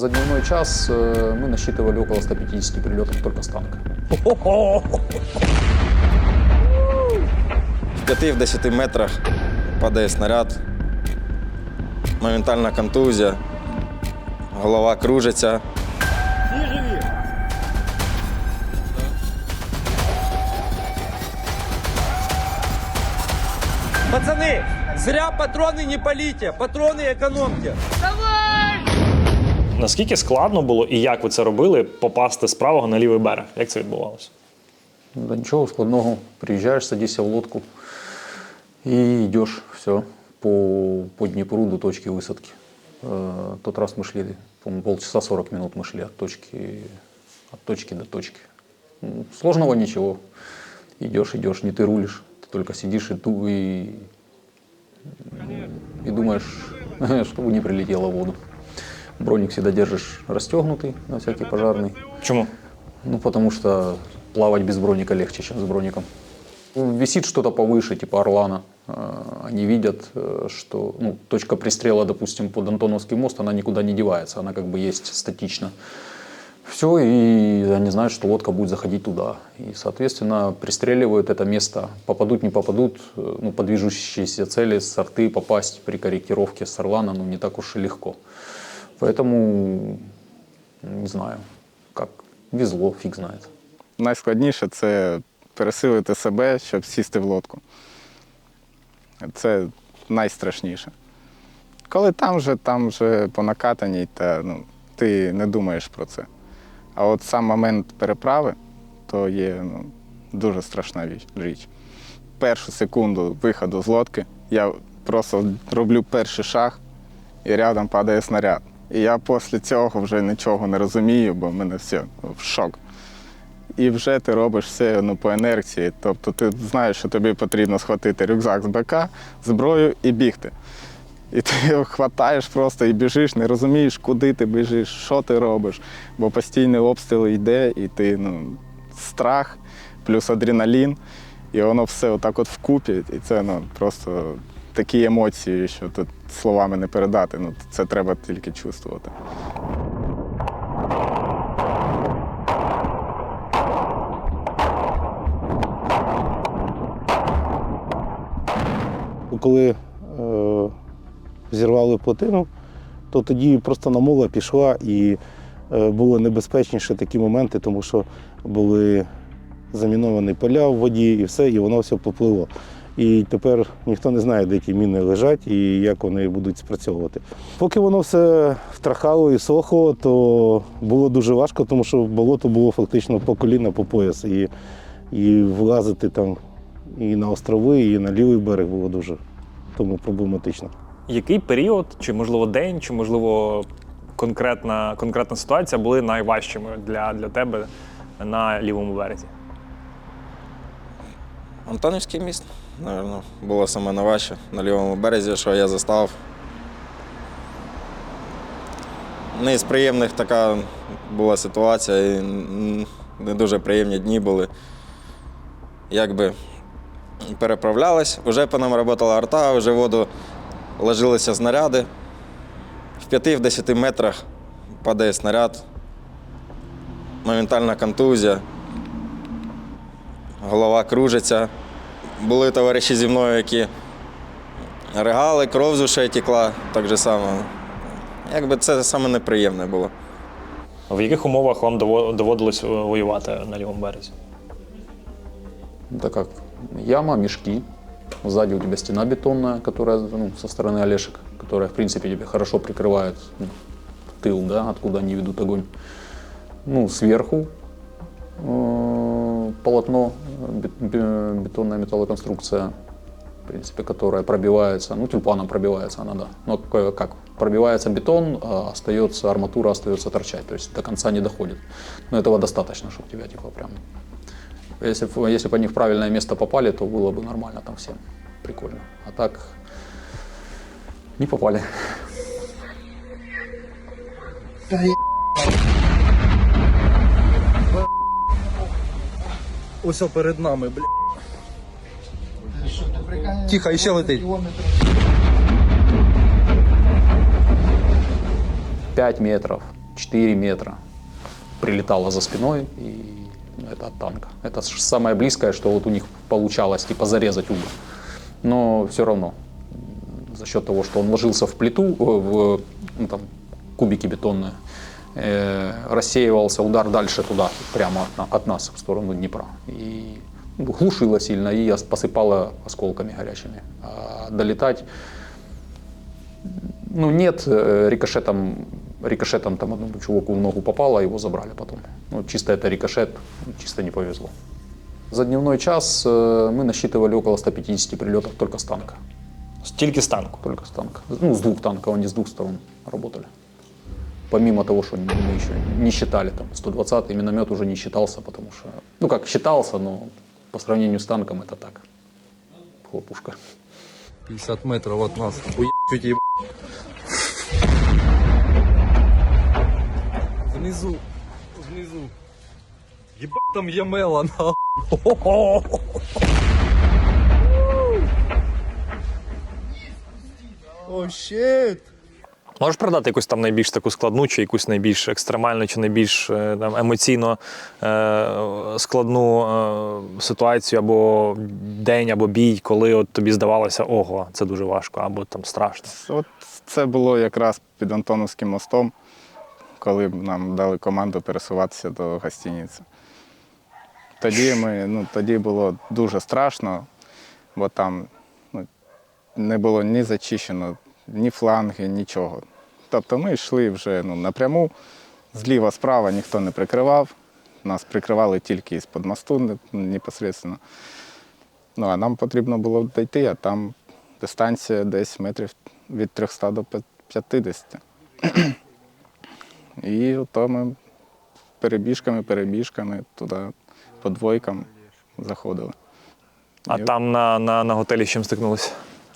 За дневной час э, мы насчитывали около 150 прилетов только с танка. В 5-10 метрах падає снаряд, моментальна контузія, голова кружиться. Пацаны, зря патроны не полите, патроны экономьте. Наскільки складно було і як ви це робили попасти з правого на лівий берег? Як це відбувалося? Да ничего складного. Приезжаешь, садишься в лодку и идешь все по, по Днепру до точки высадки. Э, тот раз мы шли, по-моему, полчаса 40 минут мы шли от точки, от точки до точки. Ну, Сложного ничего. Идешь, идешь, не ты рулишь, ты только сидишь и, ду- и, и думаешь, чтобы не прилетело в воду. Броник всегда держишь расстегнутый на всякий пожарный. Чому? Ну, потому что плавать без броника легче, чем с броником. Висит что-то повыше, типа Орлана. Э, Они видят, э, что ну, точка пристрела, допустим, под Антоновский мост, она никуда не девается, она как бы есть статично. Все, и они знают, что лодка будет заходить туда. И, соответственно, пристреливают это место. Попадут, не попадут, э, ну, по движущейся цели с арты попасть при корректировке с Орлана, ну, не так уж и легко. Поэтому, не знаю, как везло, фиг знает. Найскладніше це пересилити себе, щоб сісти в лодку. Це найстрашніше. Коли там вже, там вже по накатаній, та, ну, ти не думаєш про це. А от сам момент переправи то є ну, дуже страшна річ. Першу секунду виходу з лодки я просто роблю перший шаг і рядом падає снаряд. І я після цього вже нічого не розумію, бо в мене все в шок. І вже ти робиш все ну, по інерції. Тобто ти знаєш, що тобі потрібно схватити рюкзак з БК, зброю і бігти. І ти його хватаєш просто і біжиш, не розумієш, куди ти біжиш, що ти робиш. Бо постійний обстріл йде, і ти ну, страх, плюс адреналін, і воно все отак от вкупі. І це ну, просто такі емоції, що тут словами не передати. Ну, це треба тільки чувствувати. Коли е, зірвали плотину, то тоді просто намола пішла і е, було небезпечніше такі моменти, тому що були заміновані поля в воді і все, і воно все попливло. І тепер ніхто не знає, де ті міни лежать і як вони будуть спрацьовувати. Поки воно все втрахало і сохло, то було дуже важко, тому що болото було фактично по коліна, по пояс. І, і влазити там і на острови, і на лівий берег було дуже тому проблематично. Який період, чи можливо день, чи можливо конкретна, конкретна ситуація були найважчими для, для тебе на лівому березі? Антонівський міст, напевно, було саме найважче на лівому березі, що я застав. Не з приємних така була ситуація, і не дуже приємні дні були. Якби переправлялись, вже по нам працювала арта, вже воду ложилися снаряди. В 5-10 метрах падає снаряд, моментальна контузія голова кружиться Були товариші зі мною, які ригали, кров з ушей текла, так же само. Якби це саме неприємне було. В яких умовах вам дово- доводилось е, воювати на лівому березі? Это как яма, мешки. Сзади у тебя стена бетонная, которая ну, со стороны Олешек, которая, в принципе, тебе хорошо прикрывает ну, тыл, да, откуда они ведут огонь. Ну, сверху э, полотно, бет- бе- бетонная металлоконструкция, в принципе, которая пробивается, ну, тюльпаном пробивается она, да. Но как? Пробивается бетон, а остается, арматура остается торчать, то есть до конца не доходит. Но этого достаточно, чтобы тебя, типа, прям если, если бы они в правильное место попали, то было бы нормально там всем. Прикольно. А так не попали. Ось перед нами, бля. Тихо, ще летить. 5 метров 4 метра прилетала за спиной, и это от танка. Это самое близкое, что вот у них получалось, типа зарезать угол. Но все равно, за счет того, что он ложился в плиту, э, в ну, там, кубики бетонные, э, рассеивался удар дальше туда, прямо от, от нас, в сторону Днепра. И глушило сильно и ос- посыпало осколками горячими. А долетать ну, нет, э, рикошетом, рикошетом там одному чуваку в ногу попало, его забрали потом. Ну, чисто это рикошет, чисто не повезло. За дневной час э, мы насчитывали около 150 прилетов только с танка. Тільки з танку. Только с танка. Ну, с двух танков, они с двух сторон работали. Помимо того, что мы еще не считали, там, 120-й миномет уже не считался, потому что, ну как, считался, но по сравнению с танком это так, хлопушка. 50 метров от нас. Уебать, Внизу, внизу. Ебать там Ямела, нахуй. О, щит. Можеш придати якусь там найбільш таку складну, чи якусь найбільш екстремальну, чи найбільш е, там, емоційно е, складну е, ситуацію або день, або бій, коли от тобі здавалося, ого, це дуже важко, або там страшно. От це було якраз під Антоновським мостом, коли нам дали команду пересуватися до гостиниці. Тоді, ми, ну, тоді було дуже страшно, бо там ну, не було ні зачищено, ні фланги, нічого. Тобто ми йшли вже ну, напряму, зліва, справа ніхто не прикривав. Нас прикривали тільки із-під мосту не- непосередньо. Ну, а нам потрібно було дійти, а там дистанція десь метрів від 300 до 50. І то ми перебіжками, перебіжками туди по двойкам заходили. А І там на, на, на готелі з чим стикнулися?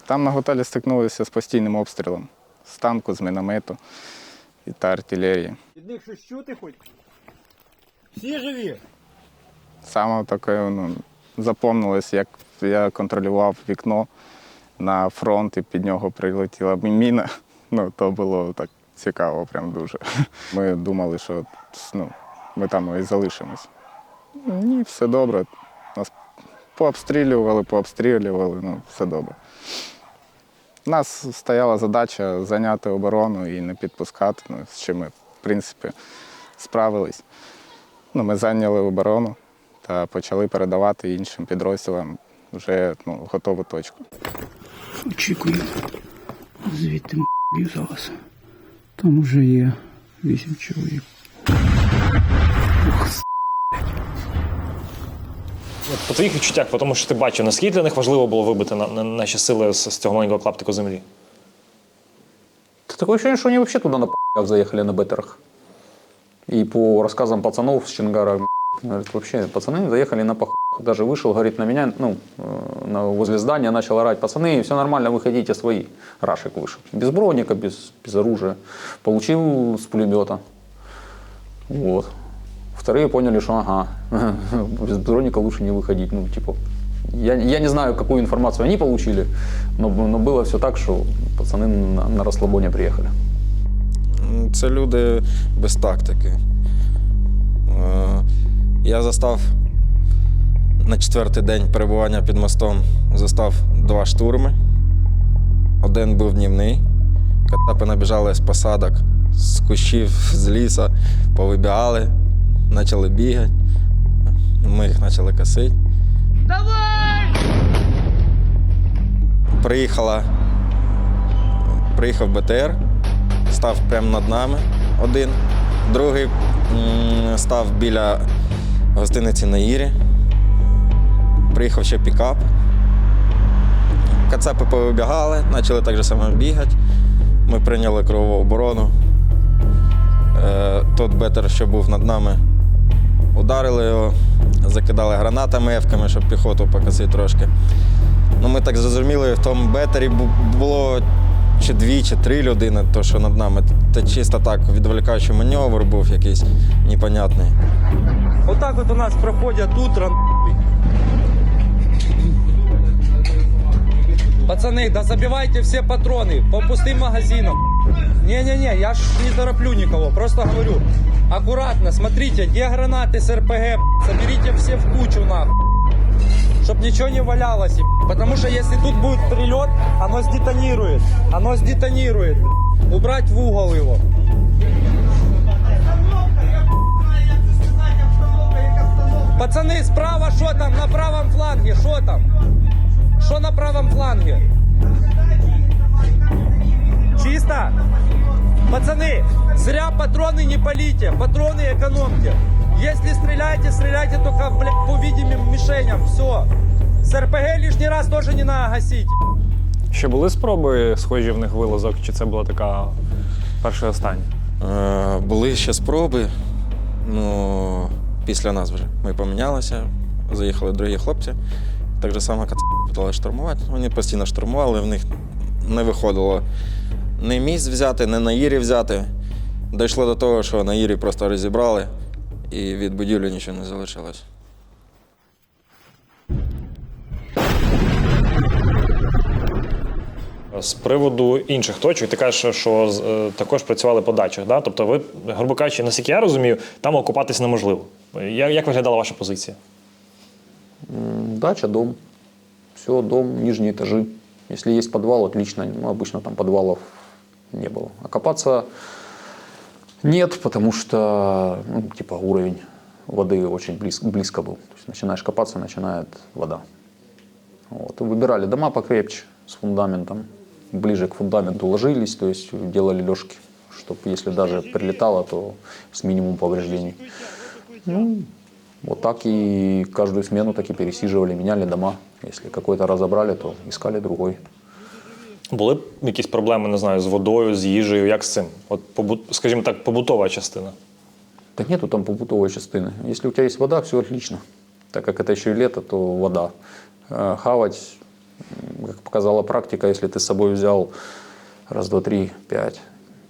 Там на готелі стикнулися з постійним обстрілом з танку, з міномету і та артилерії. Від них щось чути хоч? Всі живі? Саме таке ну, запомнилось, як я контролював вікно на фронт і під нього прилетіла міна. Ну, то було так цікаво, прям дуже. Ми думали, що ну, ми там і залишимось. Ні, все добре. Нас пообстрілювали, пообстрілювали, ну, все добре. У нас стояла задача зайняти оборону і не підпускати, ну, з чим ми, в принципі, справились. Ну, ми зайняли оборону та почали передавати іншим підрозділам вже ну, готову точку. Очікую. Звідти м***ю зараз. Там уже є вісім чоловік. От По твоїх відчуттях, по тому що ти бачив, наскільки для них важливо було вибити на, на, наші сили з, з цього маленького клаптику землі? Да Такое ощущение, что они вообще туда на п***ях заехали на беттерах. И по рассказам пацанов с Чингара, говорит, вообще пацаны заехали на похуй. Даже вышел, говорит, на меня, ну, э, на, возле здания начал орать, пацаны, все нормально, выходите свои. Рашик вышел. Без броника, без, без оружия. Получил с пулемета. Вот. Вторые поняли, что ага, без броника лучше не выходить. Ну, типа, я, я не знаю, какую информацию они получили, но, но было все так, что пацаны на, на расслабоне приехали. М, Це люди без тактики. Е, Я застав на четвертий день перебування під мостом застав два штурми. Один був днівний. Кацапи набіжали з посадок, з кущів, з ліса, повибігали, почали бігати. Ми їх почали косити. Приїхала, приїхав БТР, став прямо над нами один, другий став біля гостиниці на Ірі. Приїхав ще пікап. Кацапи повибігали, почали так же само бігати. Ми прийняли кровову оборону. Е, Тот бетер, що був над нами, ударили його, закидали гранатами, евками, щоб піхоту покосити трошки. Ну, ми так зрозуміли, в тому бетері бу- було чи дві, чи три людини, то що над нами. Це чисто так, відволікаючий маневр був якийсь непонятний. Вот так вот у нас проходят утро. нахуй. Пацаны, да забивайте все патроны по пустым магазинам. Не-не-не, я ж не тороплю никого, просто говорю. Аккуратно, смотрите, где гранаты с РПГ, соберите все в кучу, нахуй. Чтоб ничего не валялось, потому что если тут будет прилет, оно сдетонирует. Оно сдетонирует. Убрать в угол его. Пацаны, справа что там? На правом фланге, что там? Что на правом фланге? Пацаны, зря патроны не полите, патроны экономьте. Если стреляете, стреляйте только блядь, по видимым мишеням, все. С РПГ лишний раз тоже не надо гасить. Ще були спроби схожі в них вилазок, чи це була така перша і остання? Е, були ще спроби, ну після нас вже. Ми помінялися, заїхали другі хлопці. Так же само кац почали штурмувати. Вони постійно штурмували, в них не виходило ні місць взяти, ні на Ірі взяти. Дійшло до того, що на Ірі просто розібрали, і від будівлі нічого не залишилось. З приводу інших точок, ти кажеш, що е, також працювали по дачах. Да? Тобто, ви, грубо кажучи, наскільки я розумію, там окупатись неможливо. Як, як виглядала ваша позиція? Дача, дом. Все, дом, нижние этажи. Если есть подвал, отлично. Ну, обычно там подвалов не было. Окопаться нет, потому что, ну, типа, уровень воды очень близко, близко был. То есть начинаешь копаться, начинает вода. Вот. И выбирали дома покрепче, с фундаментом. Ближе к фундаменту ложились, то есть делали лёжки, чтобы если даже прилетало, то с минимум повреждений. Ну, вот так и каждую смену так и пересиживали, меняли дома. Если какой-то разобрали, то искали другой. Були б якісь проблеми, не знаю, з водою, з їжею, як з цим? От, побут, скажімо так, побутова частина. Да нету там побутовой частины. Если у тебя есть вода, все отлично. Так как это еще и лето, то вода. Э, Хавать, м, как показала практика, если ты с собой взял раз, два, три, пять,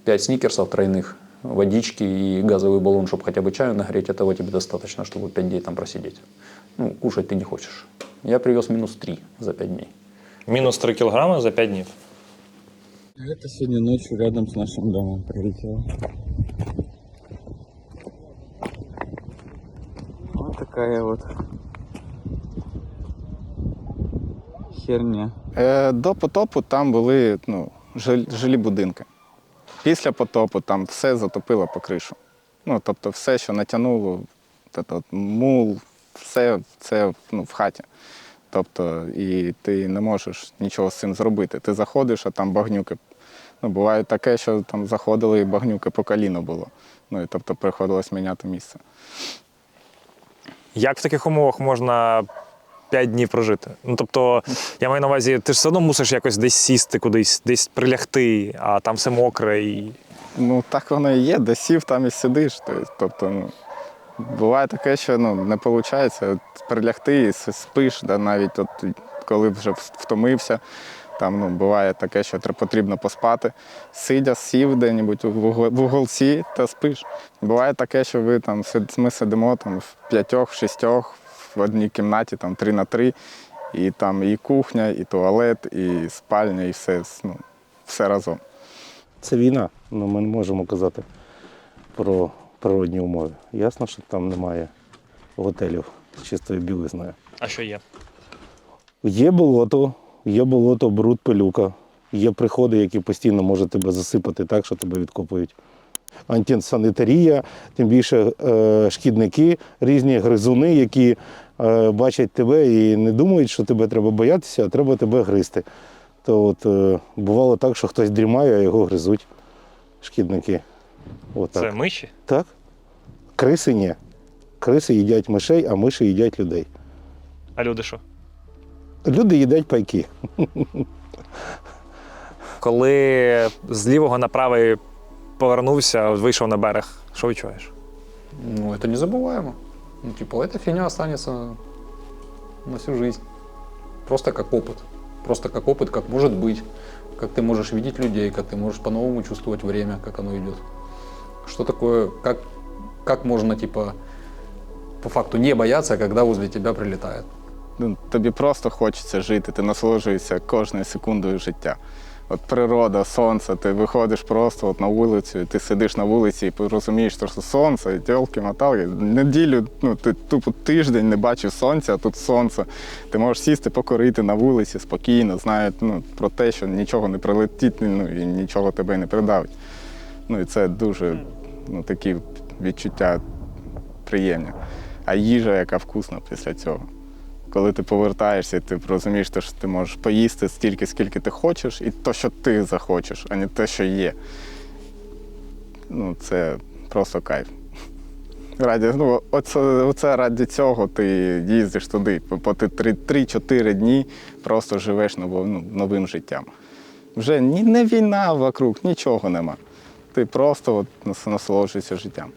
пять сникерсов тройных, водички и газовый баллон, чтобы хотя бы чаю нагреть, этого тебе достаточно, чтобы пять дней там просидеть. Ну, кушать ты не хочешь. Я привез минус три за пять дней. Мінус 3 кілограми за 5 днів. Это сегодня ночью рядом с нашим домом прилетело. Вот такая вот херня. Е, До потопу там були ну, жиль- жилі будинки. Після потопу там все затопило по кришу. Ну, тобто все, що натягнуло, мул, все це ну, в хаті. Тобто, і ти не можеш нічого з цим зробити. Ти заходиш, а там багнюки. Ну, буває таке, що там заходили і багнюки по коліно було. Ну, і, тобто приходилось міняти місце. Як в таких умовах можна 5 днів прожити? Ну тобто, я маю на увазі, ти ж все одно мусиш якось десь сісти кудись, десь прилягти, а там все мокре і. Ну, так воно і є, де сів, там і сидиш. Тобто, Тобто, ну, буває таке, що ну, не виходить прилягти і спиш, да, навіть от, коли вже втомився. Там ну, буває таке, що потрібно поспати. Сидя, сів де-небудь в уголці та спиш. Буває таке, що ви там ми сидимо там, в п'ятьох, в шістьох в одній кімнаті, там три на три, і там і кухня, і туалет, і спальня, і все, ну, все разом. Це війна, ну ми не можемо казати про природні умови. Ясно, що там немає готелів з чистою білизною. А що є? Є болото, є болото, бруд, пилюка. Є приходи, які постійно можуть тебе засипати так, що тебе відкопують. Антисанітарія, тим більше е, шкідники, різні гризуни, які е, бачать тебе і не думають, що тебе треба боятися, а треба тебе гризти. То от е, бувало так, що хтось дрімає, а його гризуть шкідники. От так. Це миші? Так. Криси ні. Криси їдять мишей, а миші їдять людей. А люди що? Люди їдять пайки. Коли з лівого на правий повернувся, вийшов на берег, що відчуваєш? Ну, это незабываемо. Ну, типа, эта фигня останется на всю жизнь. Просто как опыт. Просто как опыт, как может быть. Как ты можешь видеть людей, как ты можешь по-новому чувствовать время, как оно идет. Что такое, как, как можно, типа, по факту не бояться, когда возле тебя прилетает. Ну, тобі просто хочеться жити, ти насолоджуєшся кожною секундою життя. От природа, сонце, ти виходиш просто от на вулицю, ти сидиш на вулиці і розумієш, що сонце, і тілки моталки. Неділю, ну ти тупо тиждень не бачив сонця, а тут сонце. Ти можеш сісти, покорити на вулиці спокійно, знають ну, про те, що нічого не прилетить, ну і нічого тебе не придавить. Ну і це дуже ну, такі відчуття приємні. А їжа, яка вкусна після цього. Коли ти повертаєшся, ти розумієш, що ти можеш поїсти стільки, скільки ти хочеш, і то, що ти захочеш, а не те, що є. Ну, це просто кайф. Раді, ну, оце, оце раді цього ти їздиш туди. По по ти 3-4 дні просто живеш новим, ну, новим життям. Вже ні, не війна вокруг, нічого нема. Ти просто от, насолоджуєшся життям.